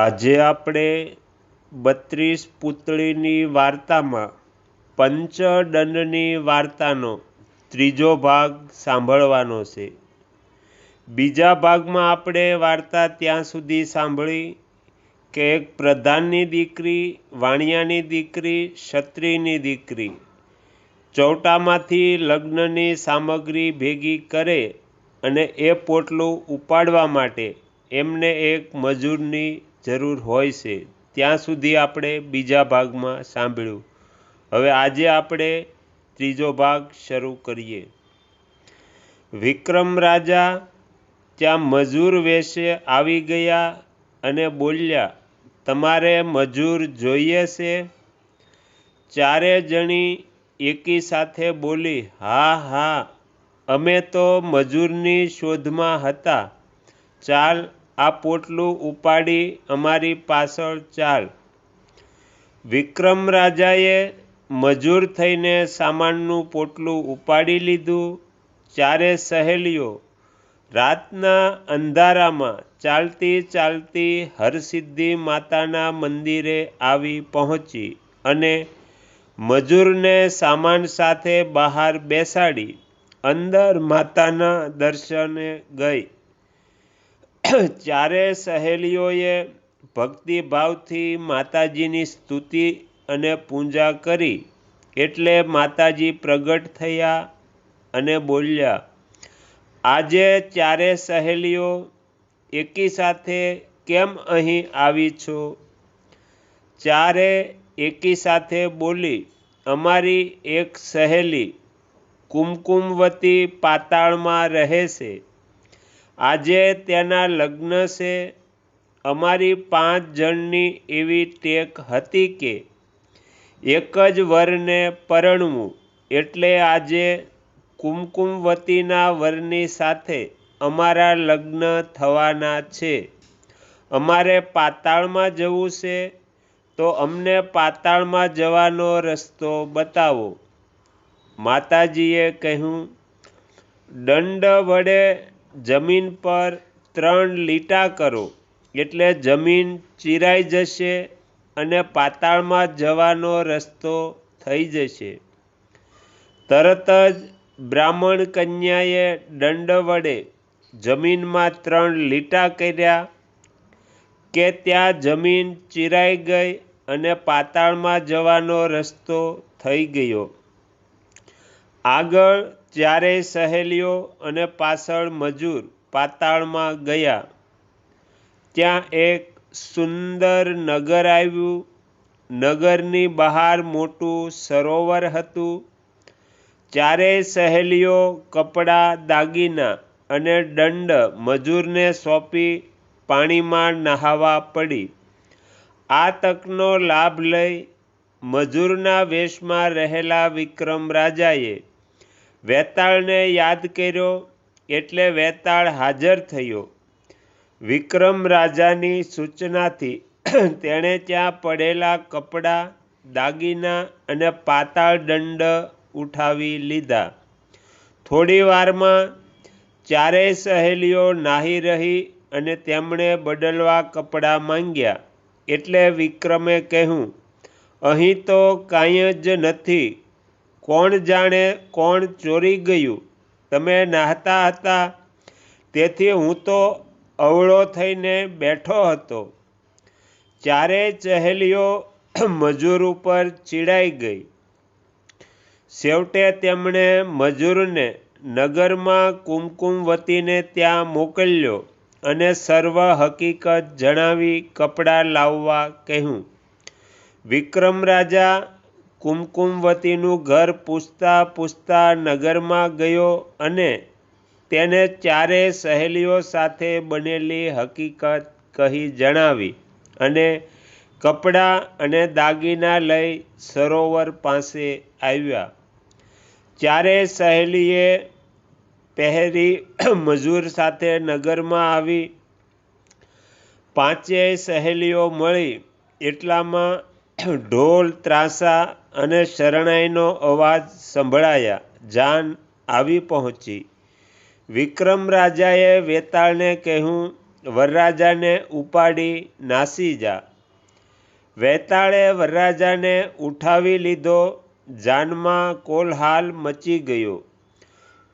આજે આપણે બત્રીસ પુતળીની વાર્તામાં પંચદંડની વાર્તાનો ત્રીજો ભાગ સાંભળવાનો છે. બીજા ભાગમાં આપણે વાર્તા ત્યાં સુધી સાંભળી કે એક પ્રધાનની દીકરી, વાણિયાની દીકરી, ક્ષત્રિયની દીકરી ચૌટામાંથી લગ્નની સામગ્રી ભેગી કરે અને એ પોટલું ઉપાડવા માટે એમને એક મજૂરની જરૂર હોય છે. ત્યાં સુધી આપણે બીજા ભાગમાં સાંભળ્યું. હવે આજે આપણે ત્રીજો ભાગ શરૂ કરીએ. વિક્રમ રાજા ત્યાં મજૂર વેશે આવી ગયા અને બોલ્યા, તમારે મજૂર જોઈએ છે? ચારે જણી એકી સાથે બોલી, હા હા, અમે તો મજૂરની શોધમાં હતા. ચાલ આ પોટલું ઉપાડી અમારી પાછળ ચાલ. વિક્રમ રાજાએ મજૂર થઈને સામાનનું પોટલું ઉપાડી લીધું. ચારે સહેલીઓ રાતના અંધારામાં ચાલતી ચાલતી હરસિદ્ધિ માતાના મંદિરે આવી પહોંચી અને મજૂરને સામાન સાથે બહાર બેસાડી, અંદર માતાના દર્શને ગઈ. ચારે સહેલીઓએ ભક્તિભાવથી માતાજીની સ્તુતિ અને પૂજા કરી, એટલે માતાજી પ્રગટ થયા અને બોલ્યા, આજે ચારે સહેલીઓ એકી સાથે કેમ અહીં આવી છો? ચારે એકી સાથે બોલી, અમારી એક સહેલી કુમકુમવતી પાતાળમાં રહે છે. આજે તેના લગ્ન છે. અમારી પાંચ જણની એવી ટેક હતી કે એક જ વરને પરણવું એટલે આજે કુમકુમવતીના વરની સાથે અમારા લગ્ન થવાના છે. અમારે પાતાળમાં જવું છે. તો અમને પાતાળમાં જવાનો રસ્તો બતાવો. માતાજીએ કહ્યું, દંડ વડે જમીન પર ત્રણ લીટા કરો. એટલે જમીન ચીરાઈ જશે અને પાતાળમાં જવાનો રસ્તો થઈ જશે. તરત જ બ્રાહ્મણ કન્યાએ દંડ વડે જમીનમાં ત્રણ લીટા કર્યા કે ત્યાં જમીન ચીરાઈ ગઈ અને પાતાળમાં જવાનો રસ્તો થઈ ગયો. આગળ ચારેય સહેલીઓ અને પાછળ મજૂર પાતાળમાં ગયા, ત્યાં એક સુંદર નગર આવ્યું. નગરની બહાર મોટું સરોવર હતું. ચારેય સહેલીઓ કપડાં દાગીના અને દંડ મજૂરને સોંપી પાણીમાં નહાવા પડી. આ તકનો લાભ લઈ મજૂરના વેશમાં રહેલા વિક્રમ રાજાએ વેતાળને યાદ કર્યો એટલે વેતાળ હાજર થયો. વિક્રમ રાજાની સૂચનાથી તેણે ત્યાં પડેલા કપડાં, દાગીના અને પાતાળ દંડ ઉઠાવી લીધા. થોડી વારમાં ચારેય સહેલીઓ નાહી રહી અને તેમણે બદલવા કપડાં માંગ્યા. એટલે વિક્રમે કહ્યું, અહીં તો કાંઈ જ નથી. કોણ જાણે કોણ ચોરી ગયું? તમે નાહતા હતા. તેથી હું તો અવળો થઈને બેઠો હતો. ચારેય ચહેલીઓ મજૂર ઉપર ચીડાઈ ગઈ. છેવટે તેમણે મજૂરને નગરમાં કુમકુમવતીને ત્યાં મોકલ્યો અને સર્વ હકીકત જણાવી કપડાં લાવવા કહ્યું. વિક્રમ રાજા કુમકુમવતીનું ઘર પૂછતા પૂછતા નગરમાં ગયો અને તેને ચારે સહેલીઓ સાથે બનેલી હકીકત કહી જણાવી અને કપડાં અને દાગીના લઈ સરોવર પાસે આવ્યા. ચારે સહેલીએ પહેરી મજૂર સાથે નગરમાં આવી. પાંચેય સહેલીઓ મળી. એટલામાં ઢોલ, ત્રાસા અને શરણાઈનો અવાજ સંભળાયા. જાન આવી પહોંચી. વિક્રમ રાજાએ વેતાળને કહ્યું, વરરાજાને ઉપાડી નાસી જા. વેતાળે વરરાજાને ઉઠાવી લીધો. જાનમાં કોલહાલ મચી ગયો.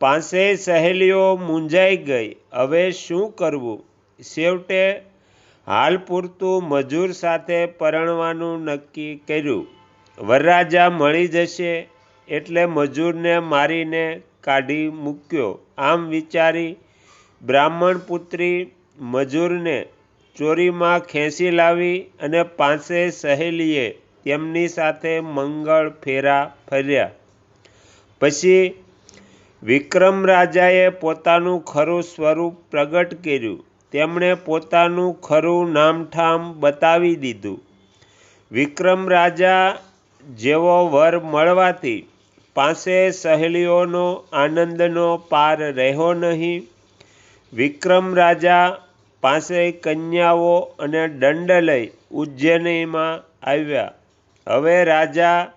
પાસે સહેલીઓ મૂંઝાઈ ગઈ. હવે શું કરવું? છેવટે હાલ પૂરતું મજૂર સાથે પરણવાનું નક્કી કર્યું. વરરાજા મળી જશે એટલે મજૂરને મારીને કાઢી મૂક્યો. આમ વિચારી બ્રાહ્મણ પુત્રી મજૂરને ચોરીમાં ખેંચી લાવી અને પાસે સહેલીએ તેમની સાથે મંગળ ફેરા ફર્યા. પછી વિક્રમ રાજાએ પોતાનું ખરું સ્વરૂપ પ્રગટ કર્યું. તેમણે પોતાનું ખરું નામઠામ બતાવી દીધું. વિક્રમ રાજા જેવો વર મળવાથી પાસે સહેલીઓનો આનંદનો પાર રહ્યો નહીં. વિક્રમ રાજા પાસે કન્યાઓ અને દંડ લઈ ઉજ્જૈનીમાં આવ્યા. હવે રાજા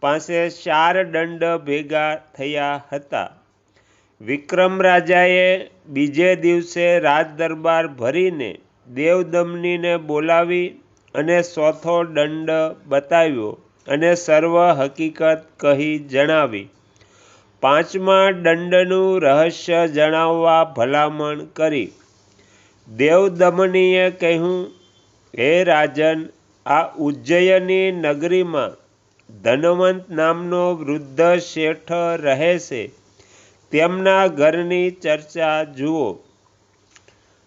પાસે ચાર દંડ ભેગા થયા હતા. વિક્રમ રાજાએ બીજે દિવસે રાજ દરબાર ભરીને દેવદમનીને બોલાવી અને ચોથો દંડ બતાવ્યો. અને સર્વ હકીકત કહી જણાવી. પાંચમા દંડનું રહસ્ય જણાવવા ભલામણ કરી. દેવદમનીએ કહ્યું, હે રાજન, આ ઉજ્જયની નગરીમાં ધનવંત નામનો વૃદ્ધ શેઠ રહે છે. તેમના ઘરની ચર્ચા જુઓ.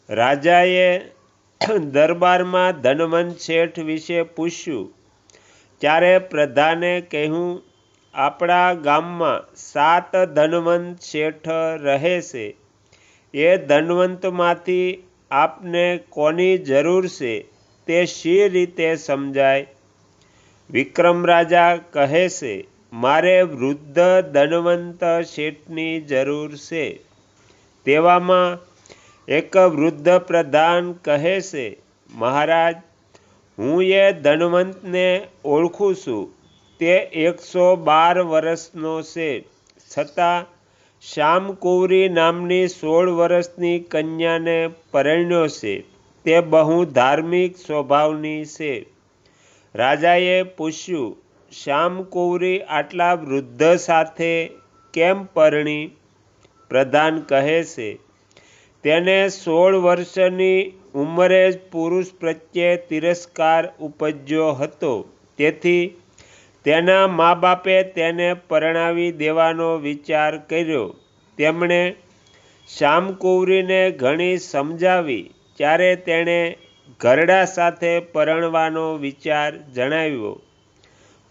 રાજાએ દરબારમાં ધનવંત શેઠ વિશે પૂછ્યું ત્યારે પ્રધાને કહ્યું, આપણા ગામમાં સાત ધનવંત શેઠ રહે છે. એ ધનવંતમાંથી આપને કોની જરૂર છે તે શી રીતે સમજાય? વિક્રમ રાજા કહે છે, મારે વૃદ્ધ ધનવંત શેઠની જરૂર છે. તેવામાં એક વૃદ્ધ પ્રધાન કહે છે, મહારાજ હું એ ધનવંતને ઓળખું છું. તે એકસો બાર વર્ષનો છે. છતાં શ્યામકુંવરી નામની સોળ વર્ષની કન્યાને પરણ્યો છે. તે બહુ ધાર્મિક સ્વભાવની છે. રાજાએ પૂછ્યું શ્યામકુંવરી આટલા વૃદ્ધ સાથે કેમ પરણી? પ્રધાન કહે છે, તેને સોળ વર્ષની ઉંમરે જ પુરુષ પ્રત્યે તિરસ્કાર ઉપજ્યો હતો. તેથી તેના મા બાપે તેને પરણાવી દેવાનો વિચાર કર્યો. તેમણે શ્યામકુંવરીને ઘણી સમજાવી, ત્યારે તેણે ઘરડા સાથે પરણવાનો વિચાર જણાવ્યો.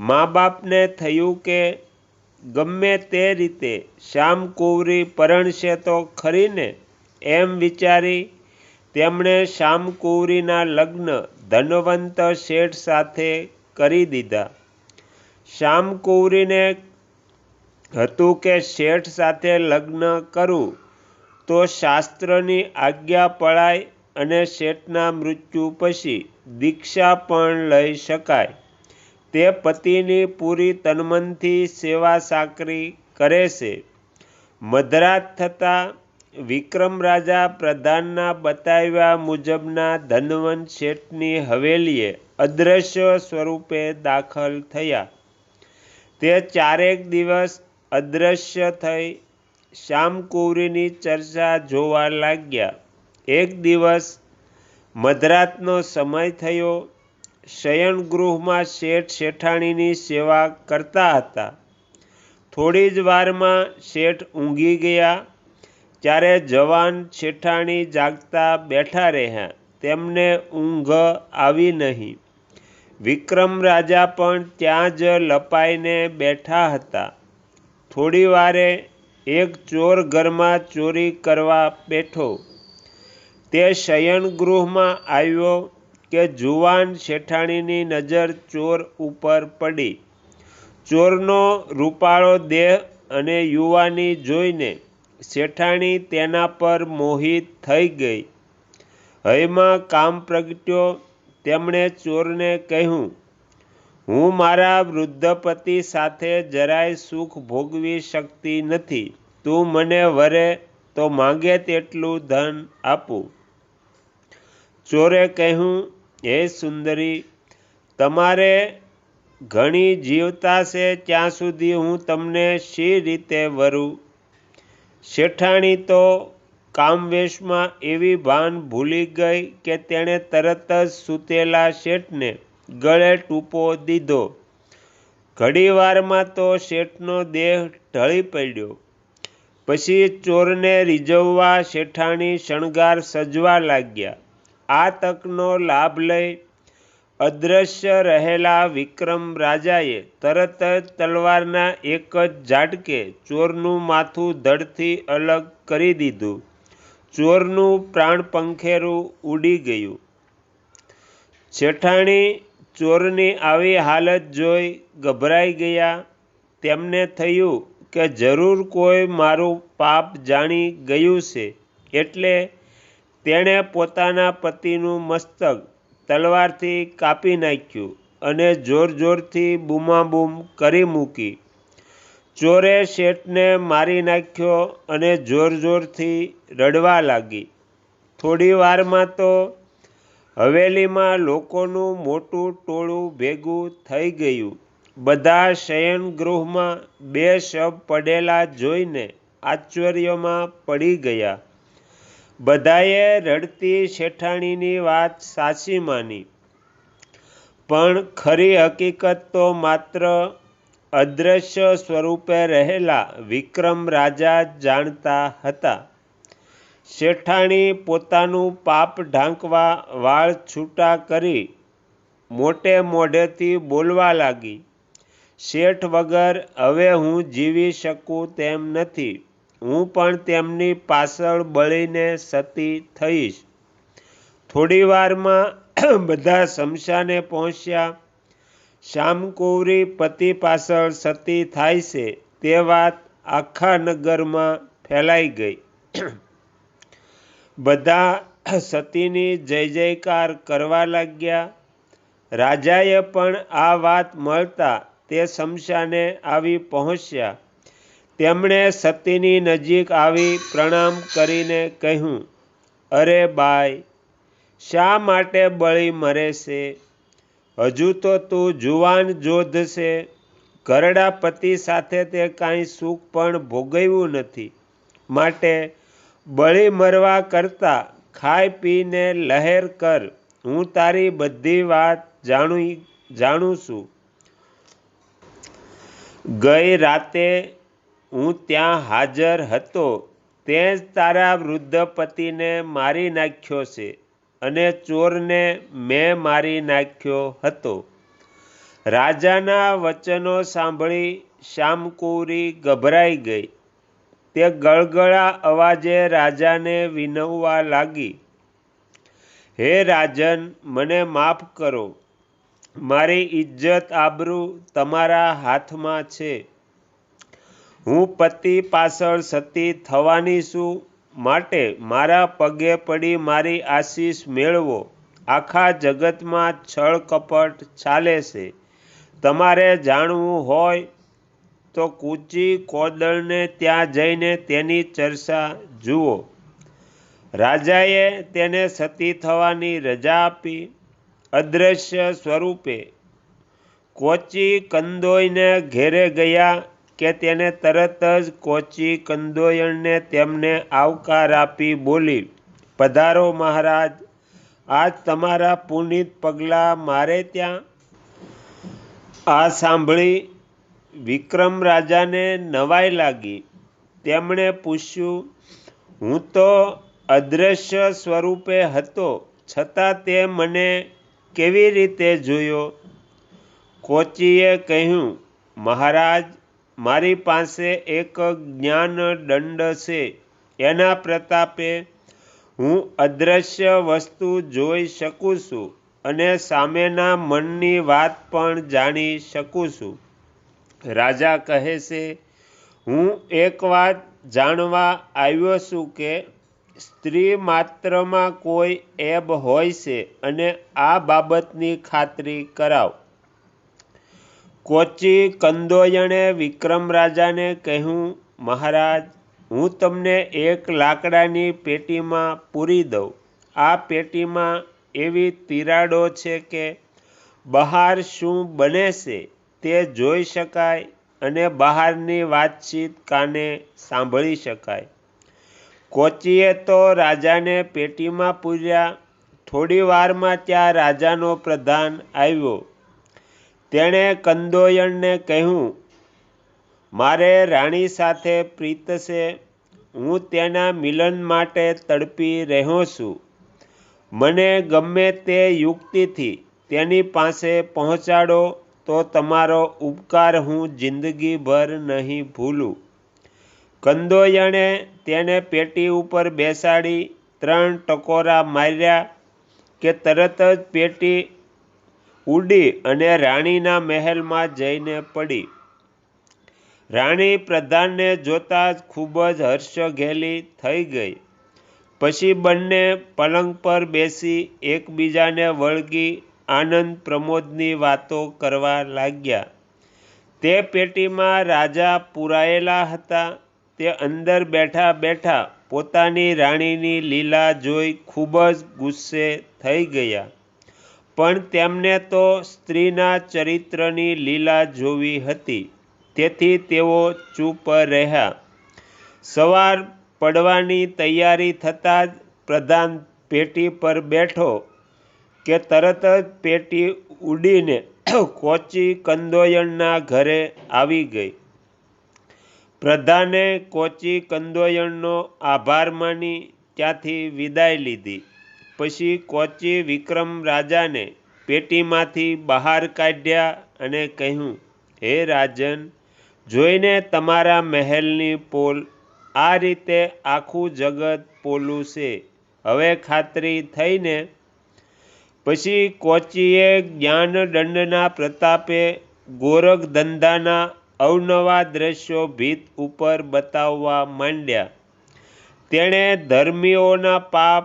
મા બાપને થયું કે ગમે તે રીતે શ્યામકુંવરી પરણશે તો ખરીને એમ વિચારી તેમણે શામકુંવરીના લગ્ન ધનવંત શેઠ સાથે કરી દીધા. શ્યામકુંવરીને હતું કે શેઠ સાથે લગ્ન કરું, તો શાસ્ત્રની આજ્ઞા પળાય અને શેઠના મૃત્યુ પછી દીક્ષા પણ લઈ શકાય. તે પતિની પૂરી તનમનથી સેવા સાકરી કરે છે. મધરાત થતાં વિક્રમ રાજા પ્રધાનના બતાવ્યા મુજબના ધનવંત શેઠની હવેલીએ અદ્રશ્ય સ્વરૂપે દાખલ થયા. તે ચારેક દિવસ અદ્રશ્ય થઈ શ્યામકુંવરીની ચર્ચા જોવા લાગ્યા. એક દિવસ મધરાતનો સમય થયો. શયનગૃહમાં શેઠ શેઠાણીની સેવા કરતા હતા. થોડી જ વારમાં શેઠ ઊંઘી ગયા. ત્યારે જવાન શેઠાણી જાગતા બેઠા રહ્યા. તેમને ઊંઘ આવી નહીં. વિક્રમ રાજા પણ ત્યાં જ લપાઈને બેઠા હતા. થોડી વારે એક ચોર ઘરમાં ચોરી કરવા બેઠો. તે શયનગૃહમાં આવ્યો કે જુવાન શેઠાણીની નજર ચોર ઉપર પડી. ચોરનો રૂપાળો દેહ અને યુવાની જોઈને શેઠાણી તેના પર મોહિત થઈ ગઈ. હયમાં કામ પ્રગટ્યો, તેમણે ચોરને કહ્યું, હું મારા વૃદ્ધ પતિ સાથે જરાય સુખ ભોગવી શકતી નથી. તું મને વરે તો માંગે તેટલું ધન આપું. ચોરે કહ્યું, હે સુંદરી, તમારે ઘણી જીવતા છે, ત્યાં સુધી હું તમને શી રીતે વરું? શેઠાણી તો કામવેશમાં એવી ભાન ભૂલી ગઈ કે તેણે તરત જ સૂતેલા શેઠને ગળે ટૂંપો દીધો. ઘડીવારમાં તો શેઠનો દેહ ઢળી પડ્યો. પછી ચોરને રીઝવવા શેઠાણી શણગાર સજવા લાગ્યા. આ તકનો લાભ લઈ અદૃશ્ય રહેલા વિક્રમ રાજાએ તરત જ તલવારના એક જ ઝાટકે ચોરનું માથું ધડથી અલગ કરી દીધું. ચોરનું પ્રાણ પંખેરું ઉડી ગયું. જેઠાણી ચોરની આવી હાલત જોઈ ગભરાઈ ગયા. તેમને થયું કે જરૂર કોઈ મારું પાપ જાણી ગયું છે એટલે તેણે પોતાના પતિનું મસ્તક તલવારથી કાપી નાખ્યું અને જોર જોરથી બૂમાબૂમ કરી મૂકી. ચોરે શેઠને મારી નાખ્યો અને જોર જોરથી રડવા લાગી. થોડી વારમાં તો હવેલીમાં લોકોનું મોટું ટોળું ભેગું થઈ ગયું. બધા શયનગૃહમાં બે શબ પડેલા જોઈને આશ્ચર્યમાં પડી ગયા. બધાએ રડતી શેઠાણીની વાત સાચી માની. પણ ખરી હકીકત તો માત્ર અદૃશ્ય સ્વરૂપે રહેલા વિક્રમ રાજા જાણતા હતા. શેઠાણી પોતાનું પાપ ઢાંકવા વાળ છૂટા કરી મોટે મોઢેથી બોલવા લાગી, શેઠ વગર હવે હું જીવી શકું તેમ નથી. હું પણ તેમની પાછળ બળીને સતી થઈશ. થોડી વારમાં બધા શમશાને પહોંચ્યા. શ્યામકુંવરી પતિ પાછળ સતી થાય છે, તે વાત આખા નગરમાં ફેલાઈ ગઈ. બધા સતીની જય જયકાર કરવા લાગ્યા. રાજાએ પણ આ વાત મળતા તે શમશાને આવી પહોંચ્યા. તેમણે સતીની નજીક આવી પ્રણામ કરીને કહ્યું, અરે બાય શા માટે બળી મરે છે? હજુ તો તું જુવાન જોધ છે. ઘરડા પતિ સાથે તે કાંઈ સુખ પણ ભોગવ્યું નથી. માટે બળી મરવા કરતાં ખાઈ પીને લહેર કર. હું તારી બધી વાત જાણું જાણું છું. ગઈ રાતે હું ત્યાં હાજર હતો. તે જ તારા વૃદ્ધ પતિને મારી નાખ્યો છે અને ચોરને મેં મારી નાખ્યો હતો. રાજાના વચનો સાંભળી શ્યામકુરી ગભરાઈ ગઈ. તે ગળગળા અવાજે રાજાને વિનવવા લાગી. હે રાજન, મને માફ કરો. મારી ઇજ્જત આબરૂ તમારા હાથમાં છે. હું પતિ પાછળ સતી થવાની છું. માટે મારા પગે પડી મારી આશીષ મેળવો. આખા જગતમાં છળ કપટ ચાલે છે. તમારે જાણવું હોય તો કૂચી કોદળને ત્યાં જઈને તેની ચર્ચા જુઓ. રાજાએ તેને સતી થવાની રજા આપી. અદૃશ્ય સ્વરૂપે કોચી કંદોઈને ઘેરે ગયા. કે તેને તરત જ કોચી કંદોયણને તેમને આવકાર આપી બોલી, પધારો મહારાજ, આજ તમારા પુનિત પગલાં મારે ત્યાં? આ સાંભળી વિક્રમ રાજાને નવાઈ લાગી. તેમણે પૂછ્યું, હું તો અદ્રશ્ય સ્વરૂપે હતો, છતાં તે મને કેવી રીતે જોયો? કોચીએ કહ્યું, મહારાજ મારી પાસે એક જ્ઞાન દંડ છે. એના પ્રતાપે હું અદૃશ્ય વસ્તુ જોઈ શકું છું અને સામેના મનની વાત પણ જાણી શકું છું. રાજા કહે છે, હું એક વાત જાણવા આવ્યો છું કે સ્ત્રી માત્રમાં કોઈ એબ હોય છે અને આ બાબતની ખાતરી કરાવ. કોચી કંદોયણે વિક્રમ રાજાને કહ્યું, મહારાજ, હું તમને એક લાકડાની પેટીમાં પૂરી દઉં. આ પેટીમાં એવી તિરાડો છે કે બહાર શું બને છે તે જોઈ શકાય અને બહારની વાતચીત કાને સાંભળી શકાય. કોચીએ તો રાજાને પેટીમાં પૂર્યા. થોડી વારમાં ત્યાં રાજાનો પ્રધાન આવ્યો. તેણે કંદોયણને કહ્યું, મારે રાણી સાથે પ્રીત છે હું તેના મિલન માટે તડપી રહ્યો છું. મને ગમે તે યુક્તિથી તેની પાસે પહોંચાડો, તો તમારો ઉપકાર હું જિંદગીભર નહીં ભૂલું. કંદોયણે તેને પેટી ઉપર બેસાડી, ત્રણ ટકોરા માર્યા કે તરત જ પેટી ઉડી અને રાણીના મહેલમાં જઈને પડી. રાણી પ્રધાનને જોતા જ ખૂબ જ હર્ષઘેલી થઈ ગઈ. પછી બંને પલંગ પર બેસી એકબીજાને વળગી આનંદ પ્રમોદની વાતો કરવા લાગ્યા. તે પેટીમાં રાજા પુરાયેલા હતા. તે અંદર બેઠા બેઠા પોતાની રાણીની લીલા જોઈ ખૂબ જ ગુસ્સે થઈ ગયા. પણ તેમને તો સ્ત્રીના ચરિત્રની લીલા જોવી હતી. તેથી તેઓ ચૂપ રહ્યા. સવાર પડવાની તૈયારી થતાં જ પ્રધાન પેટી પર બેઠો કે તરત જ પેટી ઉડીને કોચી કંદોયણના ઘરે આવી ગઈ. પ્રધાને કોચી કંદોયણનો આભાર માની ત્યાંથી વિદાય લીધી. પછી કોચી વિક્રમ રાજાને પેટીમાંથી બહાર કાઢ્યા અને કહ્યું, હે રાજન, જોઈને તમારા મહેલની પોલ આ રીતે આખું જગત પોલું છે. હવે ખાતરી થઈને. પછી કોચીએ જ્ઞાનદંડના પ્રતાપે ગોરખ ધંધાના અવનવા દ્રશ્યો ભીત ઉપર બતાવવા માંડ્યા. તેણે ધર્મીઓના પાપ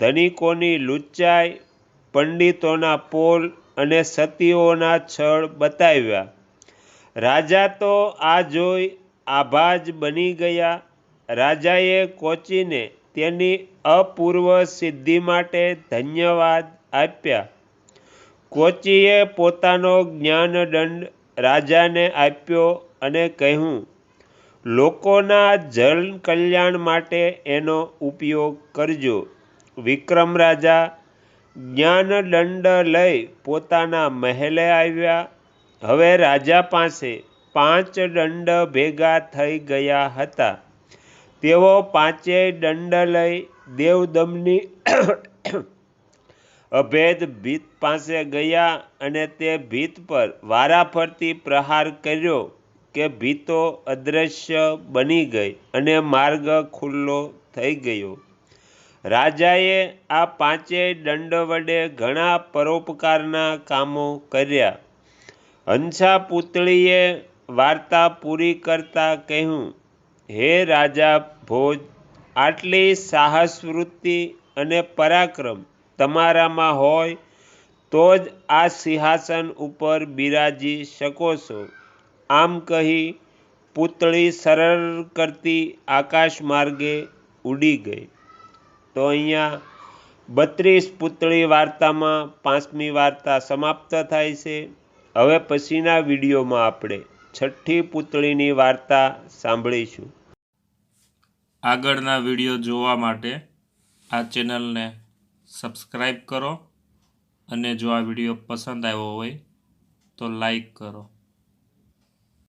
ધનિકોની લુચ્ચાઈ પંડિતોના પોલ અને સતીઓના છળ બતાવ્યા. રાજા તો આ જોઈ આભાજ બની ગયા. રાજાએ કોચીને તેની અપૂર્વ સિદ્ધિ માટે ધન્યવાદ આપ્યા. કોચીએ પોતાનો જ્ઞાનદંડ રાજાને આપ્યો અને કહ્યું, લોકોના જન કલ્યાણ માટે એનો ઉપયોગ કરજો. વિક્રમ રાજા જ્ઞાનદંડ લઈ પોતાના મહેલે આવ્યા. હવે રાજા પાસે પાંચ દંડ ભેગા થઈ ગયા હતા. તેઓ પાંચેય દંડ લઈ દેવદમની અભેદ ભીત પાસે ગયા અને તે ભીત પર વારાફરતી પ્રહાર કર્યો કે ભીતો અદૃશ્ય બની ગઈ અને માર્ગ ખુલ્લો થઈ ગયો. રાજાએ આ પાંચેય દંડ વડે ઘણા પરોપકારના કામો કર્યા. હંસા પુતળીએ વાર્તા પૂરી કરતા કહ્યું, હે રાજા ભોજ, આટલી સાહસવૃત્તિ અને પરાક્રમ તમારામાં હોય તો જ આ સિંહાસન ઉપર બિરાજી શકો છો. આમ કહી પુતળી સરળ કરતી આકાશ માર્ગે ઉડી ગઈ. તો અહીંયા બત્રીસ પુતળી વાર્તામાં પાંચમી વાર્તા સમાપ્ત થાય છે. હવે પછીના વિડીયોમાં આપણે છઠ્ઠી પુતળીની વાર્તા સાંભળીશું. આગળના વીડિયો જોવા માટે આ ચેનલને સબસ્ક્રાઈબ કરો અને જો આ વીડિયો પસંદ આવ્યો હોય તો લાઈક કરો.